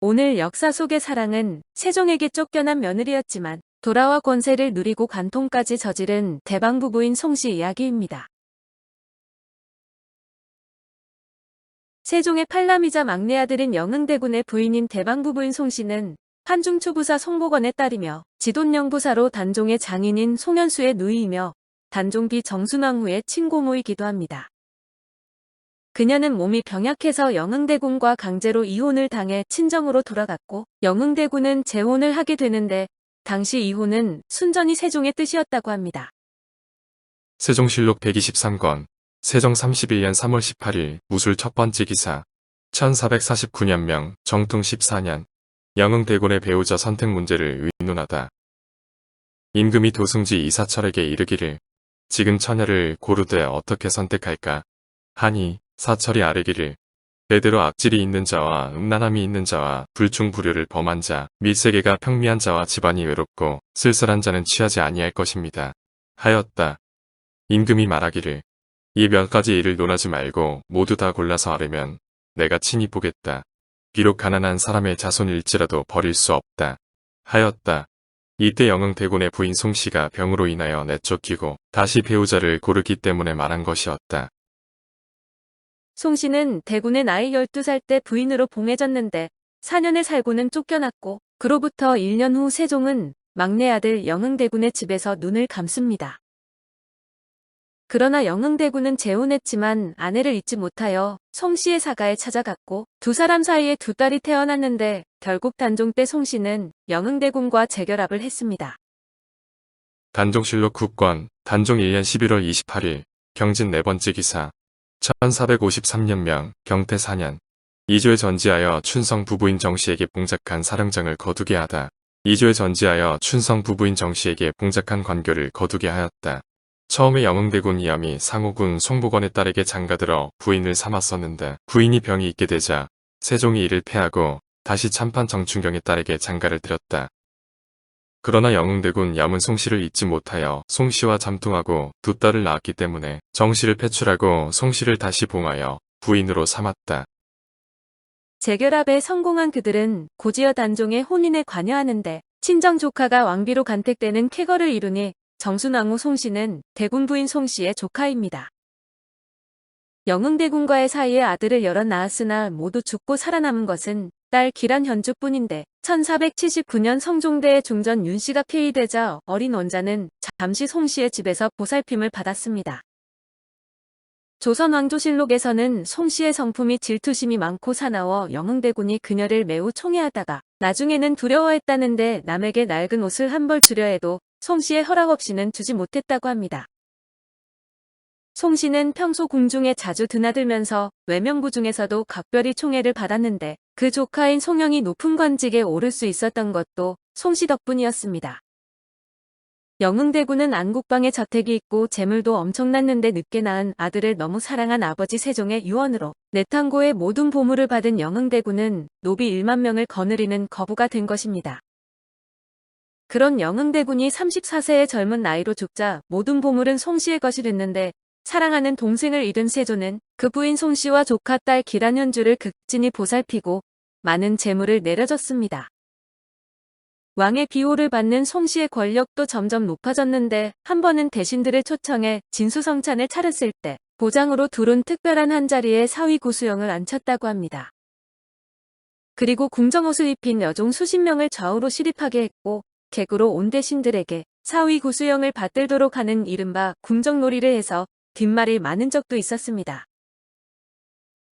오늘 역사 속의 사랑은 세종에게 쫓겨난 며느리였지만 돌아와 권세를 누리고 간통까지 저지른 대방 부부인 송씨 이야기입니다. 세종의 팔남이자 막내 아들인 영흥대군의 부인인 대방 부부인 송씨는 한중 초부사 송복원의 딸이며 지돈영부사로 단종의 장인인 송현수의 누이이며 단종비 정순왕후의 친고모이기도 합니다. 그녀는 몸이 병약해서 영흥대군과 강제로 이혼을 당해 친정으로 돌아갔고 영흥대군은 재혼을 하게 되는데 당시 이혼은 순전히 세종의 뜻이었다고 합니다. 세종실록 123권 세종 31년 3월 18일 무술 첫 번째 기사 1449년 명 정통 14년 영흥대군의 배우자 선택 문제를 의논하다. 임금이 도승지 이사철에게 이르기를 지금 처녀를 고르되 어떻게 선택할까 하니 사철이 아뢰기를 대대로 악질이 있는 자와 음란함이 있는 자와 불충불효를 범한 자, 밀세계가 평미한 자와 집안이 외롭고 쓸쓸한 자는 취하지 아니할 것입니다. 하였다. 임금이 말하기를 이 몇 가지 일을 논하지 말고 모두 다 골라서 아뢰면 내가 친히 보겠다. 비록 가난한 사람의 자손일지라도 버릴 수 없다. 하였다. 이때 영흥 대군의 부인 송씨가 병으로 인하여 내쫓기고 다시 배우자를 고르기 때문에 말한 것이었다. 송 씨는 대군의 나이 12살 때 부인으로 봉해졌는데 4년에 살고는 쫓겨났고 그로부터 1년 후 세종은 막내 아들 영흥대군의 집에서 눈을 감습니다. 그러나 영흥대군은 재혼했지만 아내를 잊지 못하여 송 씨의 사가에 찾아갔고 두 사람 사이에 두 딸이 태어났는데 결국 단종 때 송 씨는 영흥대군과 재결합을 했습니다. 단종실록 9권 단종 1년 11월 28일 경진 네 번째 기사 1453년명 경태 4년 이조에 전지하여 춘성 부부인 정씨에게 봉작한 사령장을 거두게 하다. 이조에 전지하여 춘성 부부인 정씨에게 봉작한 관교를 거두게 하였다. 처음에 영흥대군 이암이 상호군 송복원의 딸에게 장가들어 부인을 삼았었는데 부인이 병이 있게 되자 세종이 이를 패하고 다시 참판 정춘경의 딸에게 장가를 들였다. 그러나 영흥대군 야문 송씨를 잊지 못하여 송씨와 잠통하고 두 딸을 낳았기 때문에 정씨를 패출하고 송씨를 다시 봉하여 부인으로 삼았다. 재결합에 성공한 그들은 고지여 단종의 혼인에 관여하는데 친정 조카가 왕비로 간택되는 쾌거를 이루니 정순왕후 송씨는 대군 부인 송씨의 조카입니다. 영흥대군과의 사이에 아들을 여럿 낳았으나 모두 죽고 살아남은 것은 딸 기란 현주뿐인데 1479년 성종대의 중전 윤씨가 폐위되자 어린 원자는 잠시 송씨의 집에서 보살핌을 받았습니다. 조선왕조실록에서는 송씨의 성품이 질투심이 많고 사나워 영흥대군이 그녀를 매우 총애하다가 나중에는 두려워했다는데 남에게 낡은 옷을 한 벌 주려 해도 송씨의 허락 없이는 주지 못했다고 합니다. 송씨는 평소 궁중에 자주 드나들면서 외명부 중에서도 각별히 총애를 받았는데 그 조카인 송영이 높은 관직에 오를 수 있었던 것도 송씨 덕분이었습니다. 영흥대군은 안국방에 저택이 있고 재물도 엄청났는데 늦게 낳은 아들을 너무 사랑한 아버지 세종의 유언으로 내탕고의 모든 보물을 받은 영흥대군은 노비 1만 명을 거느리는 거부가 된 것입니다. 그런 영흥대군이 34세의 젊은 나이로 죽자 모든 보물은 송씨의 것이 됐는데 사랑하는 동생을 잃은 세조는 그 부인 송씨와 조카 딸 기란현주를 극진히 보살피고 많은 재물을 내려줬습니다. 왕의 비호를 받는 송씨의 권력도 점점 높아졌는데 한 번은 대신들을 초청해 진수성찬을 차렸을 때 보장으로 두른 특별한 한자리에 사위 구수영을 앉혔다고 합니다. 그리고 궁정옷을 입힌 여종 수십 명을 좌우로 시립하게 했고 객으로 온 대신들에게 사위 구수영을 받들도록 하는 이른바 궁정놀이를 해서 뒷말이 많은 적도 있었습니다.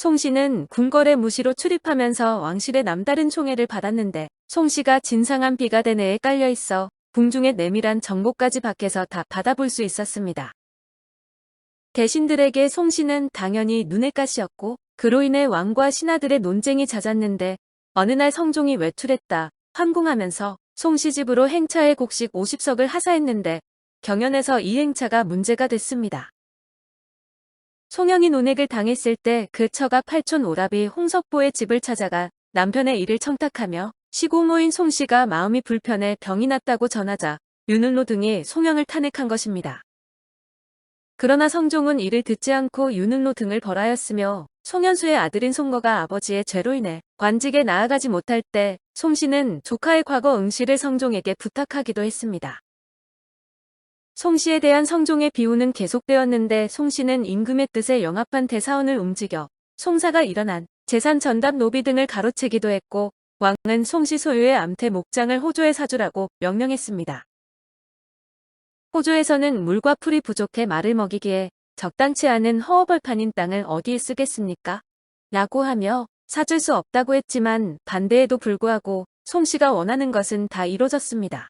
송 씨는 궁궐의 무시로 출입하면서 왕실의 남다른 총애를 받았는데 송 씨가 진상한 비가 대내에 깔려 있어 궁중의 내밀한 정보까지 밖에서 다 받아볼 수 있었습니다. 대신들에게 송 씨는 당연히 눈의 가시였고 그로 인해 왕과 신하들의 논쟁이 잦았는데 어느 날 성종이 외출했다 환궁하면서 송 씨 집으로 행차의 곡식 50석을 하사했는데 경연에서 이 행차가 문제가 됐습니다. 송영이 논액을 당했을 때 그 처가 팔촌 오랍이 홍석보의 집을 찾아가 남편의 일을 청탁하며 시고모인 송씨가 마음이 불편해 병이 났다고 전하자 윤을로 등이 송영을 탄핵한 것입니다. 그러나 성종은 이를 듣지 않고 윤을로 등을 벌하였으며 송현수의 아들인 송거가 아버지의 죄로 인해 관직에 나아가지 못할 때 송씨는 조카의 과거 응시를 성종에게 부탁하기도 했습니다. 송씨에 대한 성종의 비호는 계속되었는데 송씨는 임금의 뜻에 영합한 대사원을 움직여 송사가 일어난 재산 전답 노비 등을 가로채기도 했고 왕은 송씨 소유의 암태 목장을 호조에 사주라고 명령했습니다. 호조에서는 물과 풀이 부족해 말을 먹이기에 적당치 않은 허허벌판인 땅을 어디에 쓰겠습니까? 라고 하며 사줄 수 없다고 했지만 반대에도 불구하고 송씨가 원하는 것은 다 이뤄졌습니다.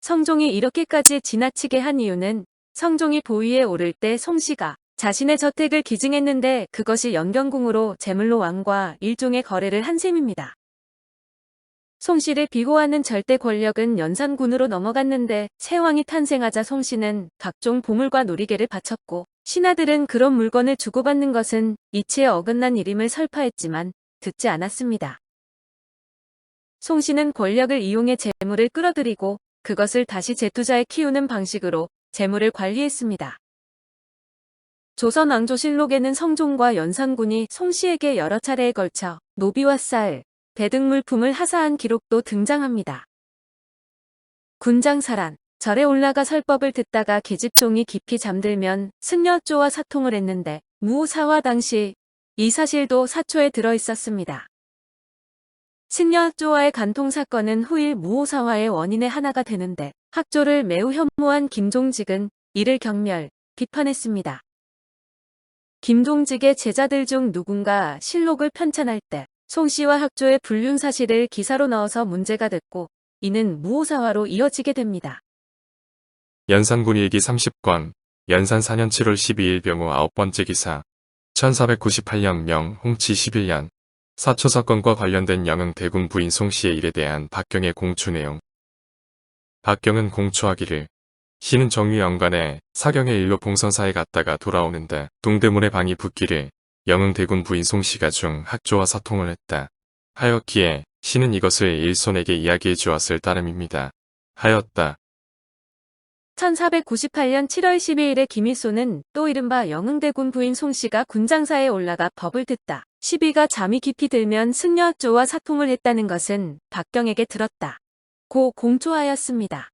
성종이 이렇게까지 지나치게 한 이유는 성종이 보위에 오를 때 송씨가 자신의 저택을 기증했는데 그것이 연경궁으로 제물로 왕과 일종의 거래를 한 셈입니다. 송씨를 비호하는 절대 권력은 연산군으로 넘어갔는데 세왕이 탄생하자 송씨는 각종 보물과 놀이개를 바쳤고 신하들은 그런 물건을 주고받는 것은 이치에 어긋난 일임을 설파했지만 듣지 않았습니다. 송씨는 권력을 이용해 재물을 끌어들이고 그것을 다시 재투자에 키우는 방식으로 재물을 관리했습니다. 조선 왕조실록에는 성종과 연산군이 송씨에게 여러 차례에 걸쳐 노비와 쌀, 배 등 물품을 하사한 기록도 등장합니다. 군장사란, 절에 올라가 설법을 듣다가 계집종이 깊이 잠들면 승려조와 사통을 했는데 무사화 당시 이 사실도 사초에 들어 있었습니다. 승려조와의 간통 사건은 후일 무호사화의 원인의 하나가 되는데 학조를 매우 혐오한 김종직은 이를 경멸, 비판했습니다. 김종직의 제자들 중 누군가 실록을 편찬할 때 송씨와 학조의 불륜 사실을 기사로 넣어서 문제가 됐고 이는 무호사화로 이어지게 됩니다. 연산군 일기 30권, 연산 4년 7월 12일 병호 아홉 번째 기사, 1498년 명 홍치 11년, 사초 사건과 관련된 영흥 대군 부인 송씨의 일에 대한 박경의 공추 내용. 박경은 공추하기를 시는 정유 연간에 사경의 일로 봉선사에 갔다가 돌아오는데 동대문에 방이 붙기를 영흥 대군 부인 송씨가 중 학조와 사통을 했다. 하였기에 시는 이것을 일손에게 이야기해 주었을 따름입니다. 하였다. 1498년 7월 12일에 김일소는 또 이른바 영흥대군 부인 송씨가 군장사에 올라가 법을 듣다. 시비가 잠이 깊이 들면 승려학조와 사통을 했다는 것은 박경에게 들었다. 고 공초하였습니다.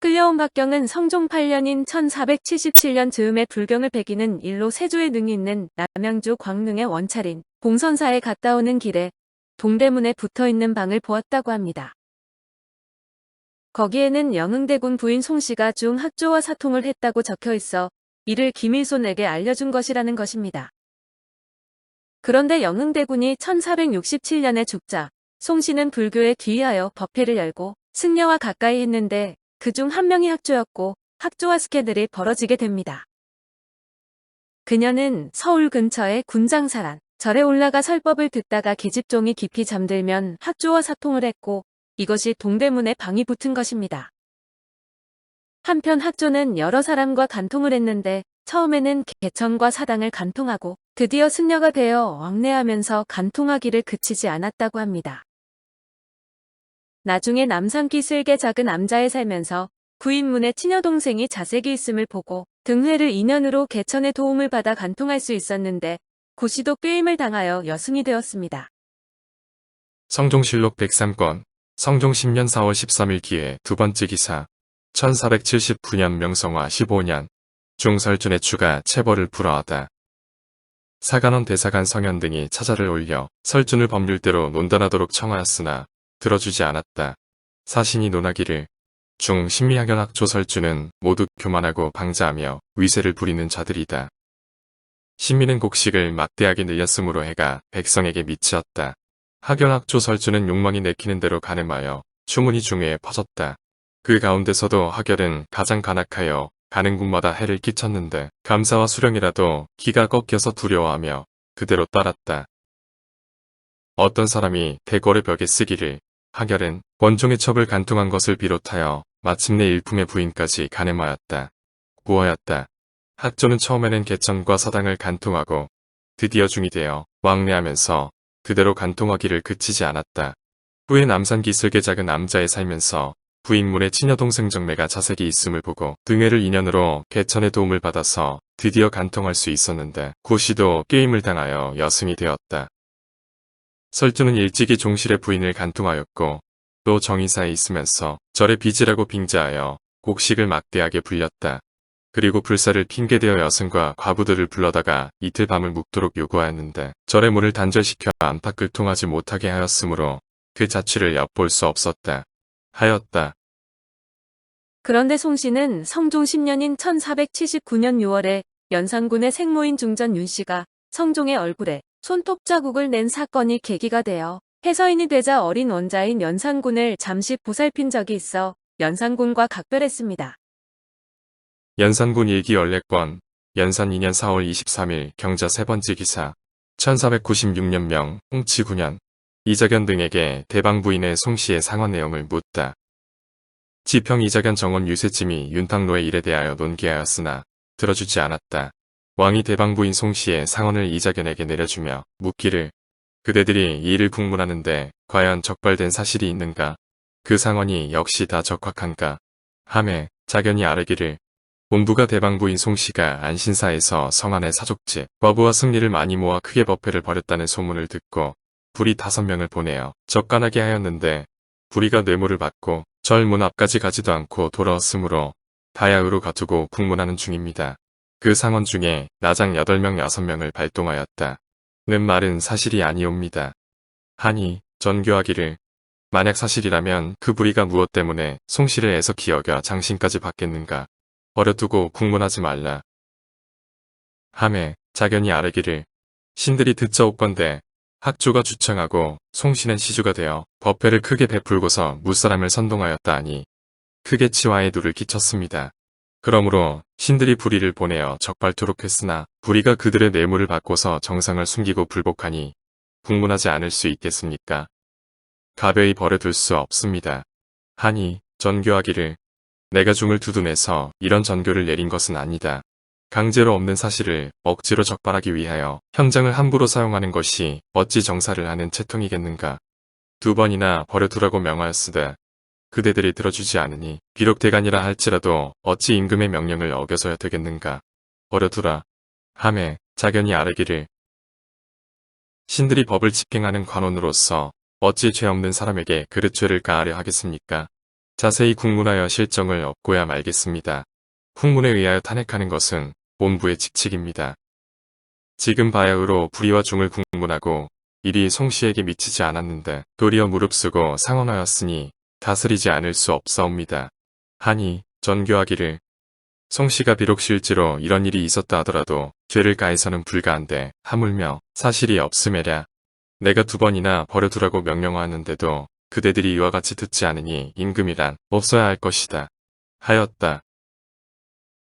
끌려온 박경은 성종 8년인 1477년 즈음에 불경을 배기는 일로 세조의 능이 있는 남양주 광릉의 원찰인 봉선사에 갔다 오는 길에 동대문에 붙어있는 방을 보았다고 합니다. 거기에는 영흥대군 부인 송씨가 중 학조와 사통을 했다고 적혀 있어 이를 김일손에게 알려준 것이라는 것입니다. 그런데 영흥대군이 1467년에 죽자 송씨는 불교에 귀의하여 법회를 열고 승려와 가까이 했는데 그 중 한 명이 학조였고 학조와 스캔들이 벌어지게 됩니다. 그녀는 서울 근처의 군장사란 절에 올라가 설법을 듣다가 계집종이 깊이 잠들면 학조와 사통을 했고 이것이 동대문에 방이 붙은 것입니다. 한편 학조는 여러 사람과 간통을 했는데 처음에는 개천과 사당을 간통하고 드디어 승려가 되어 왕래하면서 간통하기를 그치지 않았다고 합니다. 나중에 남산기 쓸개 작은 남자에 살면서 구인문의 친여동생이 자색이 있음을 보고 등회를 인연으로 개천의 도움을 받아 간통할 수 있었는데 고시도 꾀임을 당하여 여승이 되었습니다. 성종실록 103권, 성종 10년 4월 13일 기해 두 번째 기사, 1479년 명성화 15년, 중설준의 추가 체벌을 불허하다. 사관원 대사관 성현 등이 차자를 올려 설준을 법률대로 논단하도록 청하였으나 들어주지 않았다. 사신이 논하기를 중 신미학연학 조설주는 모두 교만하고 방자하며 위세를 부리는 자들이다. 신미는 곡식을 막대하게 늘렸으므로 해가 백성에게 미치었다. 학연학 조설주는 욕망이 내키는 대로 가늠하여 추문이 중에 퍼졌다. 그 가운데서도 학열은 가장 간악하여 가는 곳마다 해를 끼쳤는데 감사와 수령이라도 기가 꺾여서 두려워하며 그대로 따랐다. 어떤 사람이 대궐의 벽에 쓰기를 하결은 원종의 첩을 간통한 것을 비롯하여 마침내 일품의 부인까지 가늠하였다. 구하였다. 학조는 처음에는 개천과 사당을 간통하고 드디어 중이 되어 왕래하면서 그대로 간통하기를 그치지 않았다. 후에 남산기 슬개 작은 남자에 살면서 부인문의 친여동생 정매가 자색이 있음을 보고 등해를 인연으로 개천의 도움을 받아서 드디어 간통할 수 있었는데 고씨도 게임을 당하여 여승이 되었다. 설주는 일찍이 종실의 부인을 간통하였고 또 정의사에 있으면서 절의 빚이라고 빙자하여 곡식을 막대하게 불렸다. 그리고 불사를 핑계대어 여승과 과부들을 불러다가 이틀 밤을 묵도록 요구하였는데 절의 문을 단절시켜 안팎을 통하지 못하게 하였으므로 그 자취를 엿볼 수 없었다. 하였다. 그런데 송씨는 성종 10년인 1479년 6월에 연산군의 생모인 중전 윤씨가 성종의 얼굴에 손톱 자국을 낸 사건이 계기가 되어 해서인이 되자 어린 원자인 연산군을 잠시 보살핀 적이 있어 연산군과 각별했습니다. 연산군 일기 연례권, 연산 2년 4월 23일 경자 세 번째 기사, 1496년 명, 홍치 9년, 이자견 등에게 대방 부인의 송씨의 상원 내용을 묻다. 지평 이자견 정원 유세찜이 윤탕로의 일에 대하여 논기하였으나 들어주지 않았다. 왕이 대방 부인 송씨의 상원을 이자견에게 내려주며 묻기를 그대들이 이 일을 국문하는데 과연 적발된 사실이 있는가? 그 상원이 역시 다 적확한가? 함에 자견이 아뢰기를 본부가 대방 부인 송씨가 안신사에서 성안의 사족집, 과부와 승리를 많이 모아 크게 법회를 벌였다는 소문을 듣고 불이 다섯 명을 보내어 적간하게 하였는데 불이가 뇌물을 받고 절 문 앞까지 가지도 않고 돌아왔으므로 다야으로 가두고 국문하는 중입니다. 그 상원 중에 나장 8명 6명을 발동하였다. 는 말은 사실이 아니옵니다. 하니 전교하기를 만약 사실이라면 그 불의가 무엇 때문에 송씨를 애석히 여겨 장신까지 받겠는가. 버려두고 국문하지 말라. 함에 자견이 아뢰기를 신들이 듣자 옵건대 학조가 주청하고 송씨는 시주가 되어 법회를 크게 베풀고서 무사람을 선동하였다 하니 크게 치와의 누를 끼쳤습니다. 그러므로 신들이 불의를 보내어 적발토록 했으나 불의가 그들의 뇌물을 받고서 정상을 숨기고 불복하니 국문하지 않을 수 있겠습니까? 가벼이 버려둘 수 없습니다. 하니 전교하기를 내가 중을 두둔해서 이런 전교를 내린 것은 아니다. 강제로 없는 사실을 억지로 적발하기 위하여 현장을 함부로 사용하는 것이 어찌 정사를 하는 채통이겠는가. 두 번이나 버려두라고 명하였으되 그대들이 들어주지 않으니 비록 대간이라 할지라도 어찌 임금의 명령을 어겨서야 되겠는가. 버려두라. 함에 자견이 아뢰기를 신들이 법을 집행하는 관원으로서 어찌 죄 없는 사람에게 그릇 죄를 가하려 하겠습니까? 자세히 국문하여 실정을 얻고야 말겠습니다. 국문에 의하여 탄핵하는 것은 본부의 직책입니다. 지금 바야흐로 불의와 중을 국문하고 일이 송씨에게 미치지 않았는데 도리어 무릅쓰고 상언하였으니 다스리지 않을 수 없사옵니다. 하니 전교하기를 송씨가 비록 실제로 이런 일이 있었다 하더라도 죄를 가해서는 불가한데 하물며 사실이 없음에랴 내가 두 번이나 버려두라고 명령하는데도 그대들이 이와 같이 듣지 않으니 임금이란 없어야 할 것이다. 하였다.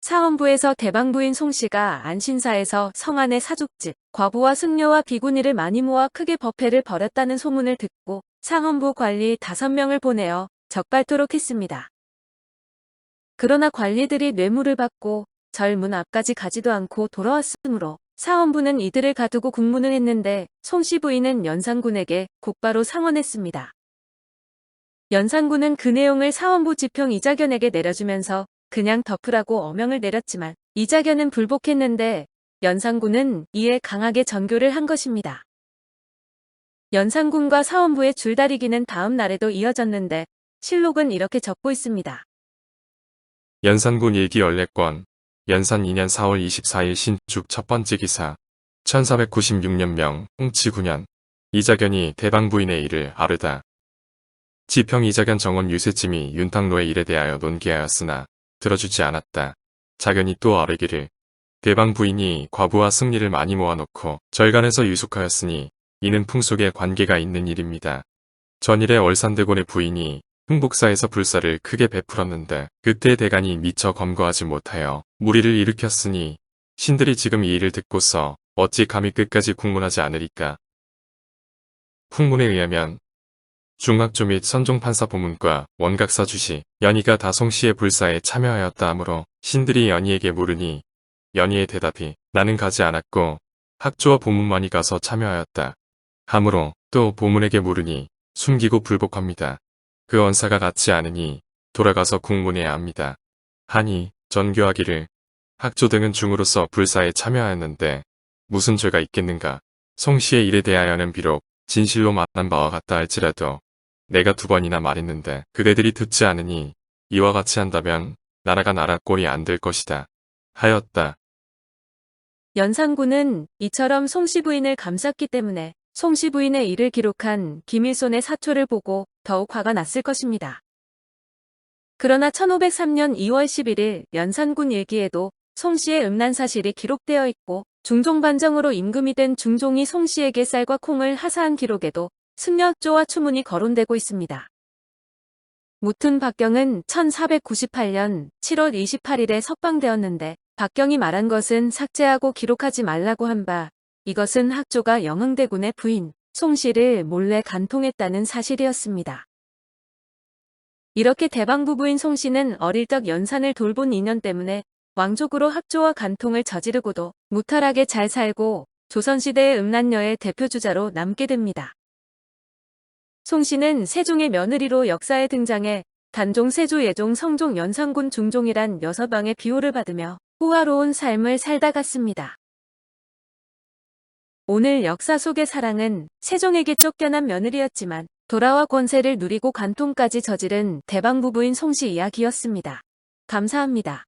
사원부에서 대방부인 송씨가 안신사에서 성안의 사족집, 과부와 승려와 비구니를 많이 모아 크게 법회를 벌였다는 소문을 듣고 상원부 관리 다섯 명을 보내어 적발토록 했습니다. 그러나 관리들이 뇌물을 받고 절문 앞까지 가지도 않고 돌아왔으므로 사원부는 이들을 가두고 국문을 했는데 송씨 부인은 연산군에게 곧바로 상언했습니다. 연산군은 그 내용을 사원부 지평 이자견에게 내려주면서 그냥 덮으라고 어명을 내렸지만 이자견은 불복했는데 연산군은 이에 강하게 전교를 한 것입니다. 연산군과 사원부의 줄다리기는 다음 날에도 이어졌는데 실록은 이렇게 적고 있습니다. 연산군 일기 연례권, 연산 2년 4월 24일 신축 첫 번째 기사, 1496년 명, 홍치 9년, 이자견이 대방 부인의 일을 아르다. 지평 이자견 정원 유세찜이 윤탕로의 일에 대하여 논기하였으나 들어주지 않았다. 자견이 또 아뢰기를 대방 부인이 과부와 승리를 많이 모아놓고 절간에서 유숙하였으니 이는 풍속에 관계가 있는 일입니다. 전일에 월산대곤의 부인이 흥복사에서 불사를 크게 베풀었는데 그때 대간이 미처 검거하지 못하여 무리를 일으켰으니 신들이 지금 이 일을 듣고서 어찌 감히 끝까지 국문하지 않으리까. 풍문에 의하면 중학조 및 선종판사 보문과 원각사 주시, 연희가 다송씨의 불사에 참여하였다 하므로 신들이 연희에게 물으니 연희의 대답이 나는 가지 않았고 학조와 보문만이 가서 참여하였다. 하므로 또 보문에게 물으니 숨기고 불복합니다. 그 언사가 같지 않으니 돌아가서 국문해야 합니다. 하니 전교하기를 학조 등은 중으로서 불사에 참여하였는데 무슨 죄가 있겠는가. 송 씨의 일에 대하여는 비록 진실로 말한 바와 같다 할지라도 내가 두 번이나 말했는데 그대들이 듣지 않으니 이와 같이 한다면 나라가 나라 꼴이 안 될 것이다. 하였다. 연산군은 이처럼 송씨 부인을 감쌌기 때문에 송씨 부인의 일을 기록한 김일손의 사초를 보고 더욱 화가 났을 것입니다. 그러나 1503년 2월 11일 연산군 일기에도 송씨의 음란 사실이 기록되어 있고 중종반정으로 임금이 된 중종이 송씨에게 쌀과 콩을 하사한 기록에도 승려학조와 추문이 거론되고 있습니다. 무튼 박경은 1498년 7월 28일에 석방되었는데 박경이 말한 것은 삭제하고 기록하지 말라고 한 바 이것은 학조가 영흥대군의 부인 송씨를 몰래 간통했다는 사실이었습니다. 이렇게 대방 부부인 송씨는 어릴 적 연산을 돌본 인연 때문에 왕족으로 학조와 간통을 저지르고도 무탈하게 잘 살고 조선시대의 음란녀의 대표주자로 남게 됩니다. 송씨는 세종의 며느리로 역사에 등장해 단종, 세조, 예종, 성종, 연산군, 중종이란 여섯 왕의 비호를 받으며 호화로운 삶을 살다 갔습니다. 오늘 역사 속의 사랑은 세종에게 쫓겨난 며느리였지만 돌아와 권세를 누리고 간통까지 저지른 대방 부부인 송씨 이야기였습니다. 감사합니다.